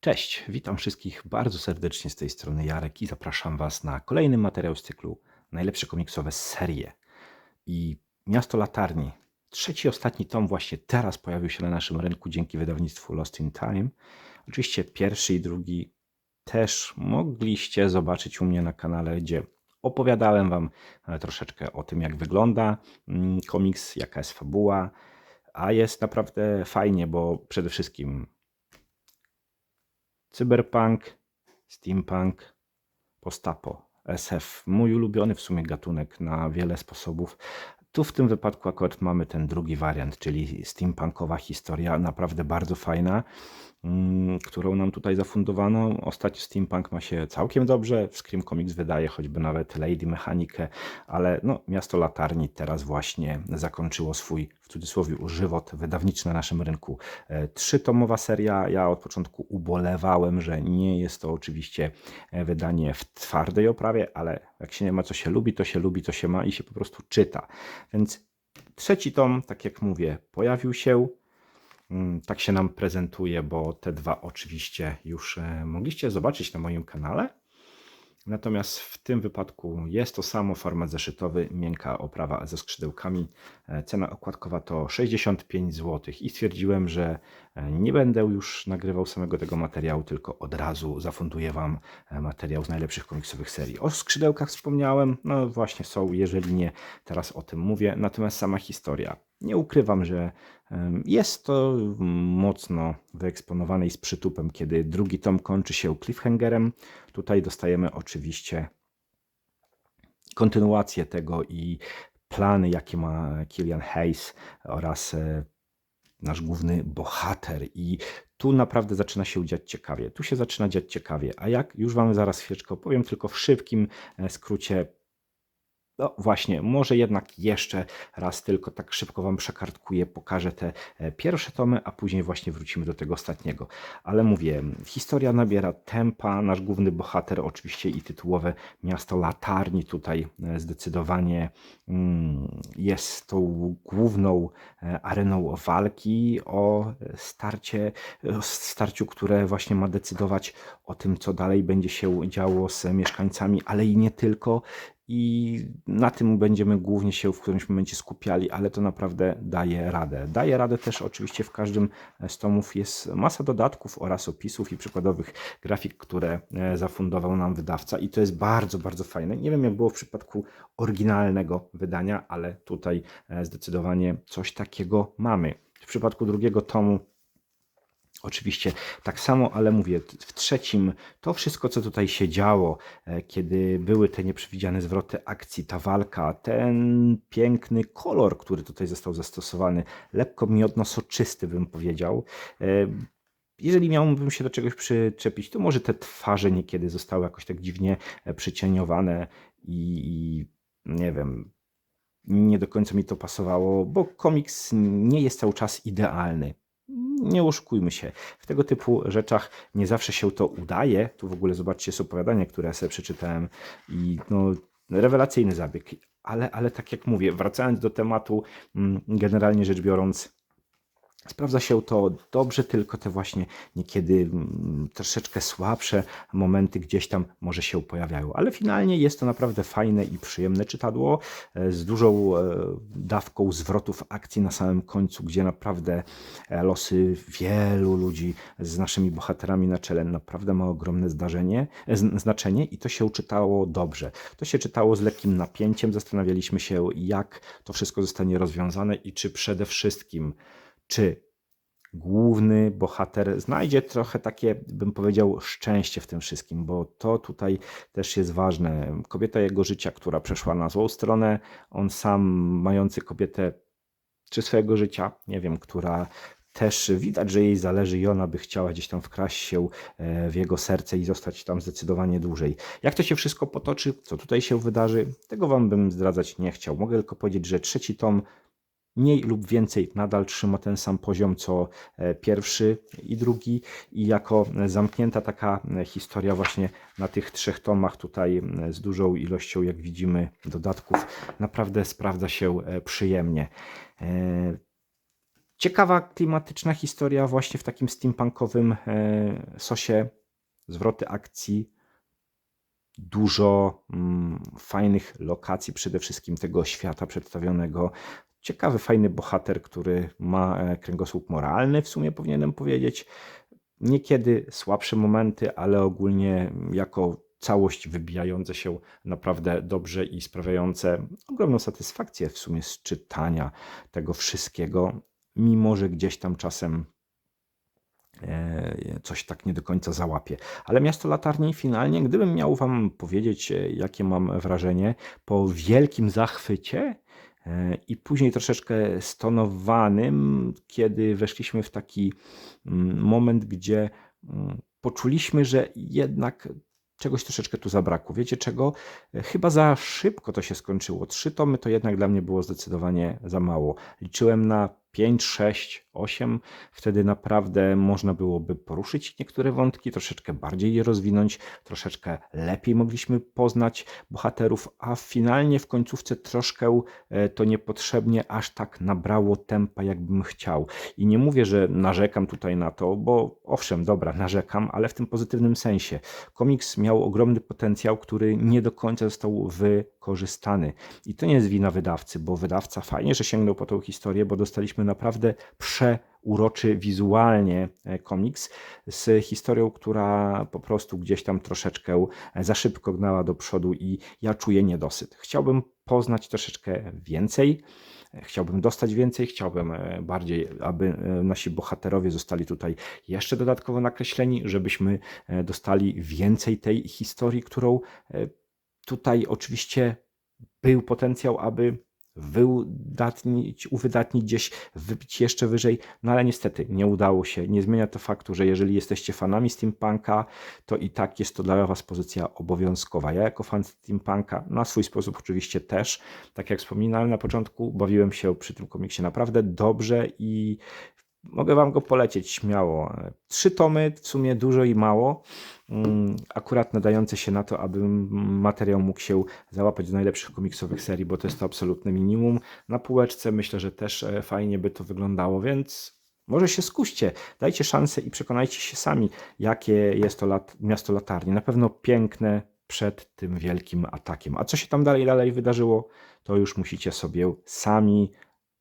Cześć, witam wszystkich bardzo serdecznie z tej strony Jarek i zapraszam Was na kolejny materiał z cyklu Najlepsze komiksowe serie. I Miasto Latarni, trzeci, ostatni tom właśnie teraz pojawił się na naszym rynku dzięki wydawnictwu Lost in Time. Oczywiście pierwszy i drugi też mogliście zobaczyć u mnie na kanale, gdzie opowiadałem Wam e, troszeczkę o tym, jak wygląda mm, komiks, jaka jest fabuła, a jest naprawdę fajnie, bo przede wszystkim Cyberpunk, steampunk, postapo, SF. Mój ulubiony w sumie gatunek na wiele sposobów. Tu w tym wypadku akurat mamy ten drugi wariant, czyli steampunkowa historia, naprawdę bardzo fajna. Mm, którą nam tutaj zafundowano. Ostatnio Steampunk ma się całkiem dobrze, Scream Comics wydaje choćby nawet Lady Mechanikę, ale no, Miasto Latarni teraz właśnie zakończyło swój, w cudzysłowie, żywot wydawniczy na naszym rynku. E, trzytomowa seria, ja od początku ubolewałem, że nie jest to oczywiście e, wydanie w twardej oprawie, ale jak się nie ma co się lubi, to się lubi, co się ma i się po prostu czyta. Więc trzeci tom, tak jak mówię, pojawił się, tak się nam prezentuje, bo te dwa oczywiście już e, mogliście zobaczyć na moim kanale. Natomiast w tym wypadku jest to samo format zeszytowy, miękka oprawa ze skrzydełkami. E, cena okładkowa to 65 zł i stwierdziłem, że e, nie będę już nagrywał samego tego materiału, tylko od razu zafunduję Wam materiał z najlepszych komiksowych serii. O skrzydełkach wspomniałem, no właśnie są, jeżeli nie, teraz o tym mówię. Natomiast sama historia nie ukrywam, że jest to mocno wyeksponowane i z przytupem, kiedy drugi tom kończy się cliffhangerem. Tutaj dostajemy oczywiście kontynuację tego i plany, jakie ma Killian Hayes oraz e, nasz główny bohater. I tu naprawdę zaczyna się dziać ciekawie. Tu się zaczyna dziać ciekawie. A jak już Wam zaraz chwileczkę opowiem, tylko w szybkim e, skrócie no właśnie, może jednak jeszcze raz tylko tak szybko Wam przekartkuję, pokażę te e, pierwsze tomy, a później właśnie wrócimy do tego ostatniego. Ale mówię, historia nabiera tempa, nasz główny bohater oczywiście i tytułowe miasto latarni tutaj e, zdecydowanie mm, jest tą główną e, areną walki o starcie, o starciu, które właśnie ma decydować o tym, co dalej będzie się działo z mieszkańcami, ale i nie tylko i na tym będziemy głównie się w którymś momencie skupiali, ale to naprawdę daje radę. Daje radę też oczywiście w każdym z tomów jest masa dodatków oraz opisów i przykładowych grafik, które e, zafundował nam wydawca i to jest bardzo, bardzo fajne. Nie wiem jak było w przypadku oryginalnego wydania, ale tutaj e, zdecydowanie coś takiego mamy. W przypadku drugiego tomu Oczywiście tak samo, ale mówię, w trzecim to wszystko, co tutaj się działo, e, kiedy były te nieprzewidziane zwroty akcji, ta walka, ten piękny kolor, który tutaj został zastosowany, lekko miodno-soczysty bym powiedział. E, jeżeli miałbym się do czegoś przyczepić, to może te twarze niekiedy zostały jakoś tak dziwnie e, przycieniowane i, i nie wiem, nie do końca mi to pasowało, bo komiks nie jest cały czas idealny nie oszukujmy się, w tego typu rzeczach nie zawsze się to udaje. Tu w ogóle zobaczcie z opowiadania, które ja sobie przeczytałem i no, rewelacyjny zabieg. Ale, ale tak jak mówię, wracając do tematu, mm, generalnie rzecz biorąc, Sprawdza się to dobrze, tylko te właśnie niekiedy mm, troszeczkę słabsze momenty gdzieś tam może się pojawiają. Ale finalnie jest to naprawdę fajne i przyjemne czytadło e, z dużą e, dawką zwrotów akcji na samym końcu, gdzie naprawdę e, losy wielu ludzi z naszymi bohaterami na czele naprawdę ma ogromne zdarzenie, znaczenie i to się czytało dobrze. To się czytało z lekkim napięciem. Zastanawialiśmy się, jak to wszystko zostanie rozwiązane i czy przede wszystkim czy główny bohater znajdzie trochę takie, bym powiedział, szczęście w tym wszystkim, bo to tutaj też jest ważne. Kobieta jego życia, która przeszła na złą stronę, on sam mający kobietę czy swojego życia, nie wiem, która też widać, że jej zależy i ona by chciała gdzieś tam wkraść się e, w jego serce i zostać tam zdecydowanie dłużej. Jak to się wszystko potoczy, co tutaj się wydarzy, tego wam bym zdradzać nie chciał. Mogę tylko powiedzieć, że trzeci tom mniej lub więcej nadal trzyma ten sam poziom co e, pierwszy i drugi i jako zamknięta taka e, historia właśnie na tych trzech tomach tutaj z dużą ilością jak widzimy dodatków naprawdę sprawdza się przyjemnie. Ciekawa, klimatyczna historia właśnie w takim steampunkowym e, sosie. Zwroty akcji, dużo mm, fajnych lokacji, przede wszystkim tego świata przedstawionego. Ciekawy, fajny bohater, który ma e, kręgosłup moralny, w sumie powinienem powiedzieć. Niekiedy słabsze momenty, ale ogólnie jako całość wybijające się naprawdę dobrze i sprawiające ogromną satysfakcję w sumie z czytania tego wszystkiego, mimo że gdzieś tam czasem e, coś tak nie do końca załapie. Ale Miasto Latarni finalnie, gdybym miał Wam powiedzieć, e, jakie mam wrażenie po wielkim zachwycie i później troszeczkę stonowanym, kiedy weszliśmy w taki mm, moment, gdzie mm, poczuliśmy, że jednak czegoś troszeczkę tu zabrakło. Wiecie czego? Chyba za szybko to się skończyło. Trzy tomy to jednak dla mnie było zdecydowanie za mało. Liczyłem na 5, 6, 8. Wtedy naprawdę można byłoby poruszyć niektóre wątki, troszeczkę bardziej je rozwinąć, troszeczkę lepiej mogliśmy poznać bohaterów, a finalnie w końcówce troszkę e, to niepotrzebnie aż tak nabrało tempa, jakbym chciał. I nie mówię, że narzekam tutaj na to, bo owszem, dobra, narzekam, ale w tym pozytywnym sensie. Komiks miał ogromny potencjał, który nie do końca został wykorzystany. I to nie jest wina wydawcy, bo wydawca fajnie, że sięgnął po tą historię, bo dostaliśmy naprawdę przeuroczy wizualnie e, komiks z historią, która po prostu gdzieś tam troszeczkę e, za szybko gnała do przodu i ja czuję niedosyt. Chciałbym poznać troszeczkę więcej. E, chciałbym dostać więcej, chciałbym bardziej, aby nasi bohaterowie zostali tutaj jeszcze dodatkowo nakreśleni, żebyśmy dostali więcej tej historii, którą tutaj oczywiście był potencjał, aby wyudatnić, uwydatnić gdzieś, wybić jeszcze wyżej, no ale niestety nie udało się. Nie zmienia to faktu, że jeżeli jesteście fanami steampunka, to i tak jest to dla Was pozycja obowiązkowa. Ja jako fan steampunka, na swój sposób oczywiście też, tak jak wspominałem na początku, bawiłem się przy tym komiksie naprawdę dobrze i mogę Wam go polecieć śmiało. Trzy tomy, w sumie dużo i mało. Mm, akurat nadające się na to, aby materiał mógł się załapać do najlepszych komiksowych serii, bo to jest to absolutne minimum. Na półeczce myślę, że też e, fajnie by to wyglądało, więc może się skuście, dajcie szansę i przekonajcie się sami, jakie jest to lat, miasto latarni. Na pewno piękne przed tym wielkim atakiem. A co się tam dalej dalej wydarzyło, to już musicie sobie sami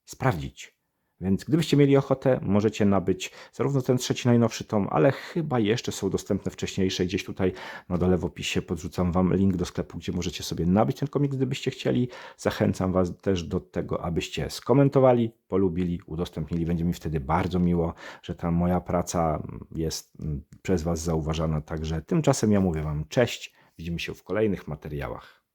sprawdzić. Więc gdybyście mieli ochotę, możecie nabyć zarówno ten trzeci najnowszy tom, ale chyba jeszcze są dostępne wcześniejsze. Gdzieś tutaj na dole w opisie podrzucam Wam link do sklepu, gdzie możecie sobie nabyć ten komiks, gdybyście chcieli. Zachęcam Was też do tego, abyście skomentowali, polubili, udostępnili. Będzie mi wtedy bardzo miło, że ta moja praca jest mm, przez Was zauważana. Także tymczasem ja mówię Wam cześć. Widzimy się w kolejnych materiałach.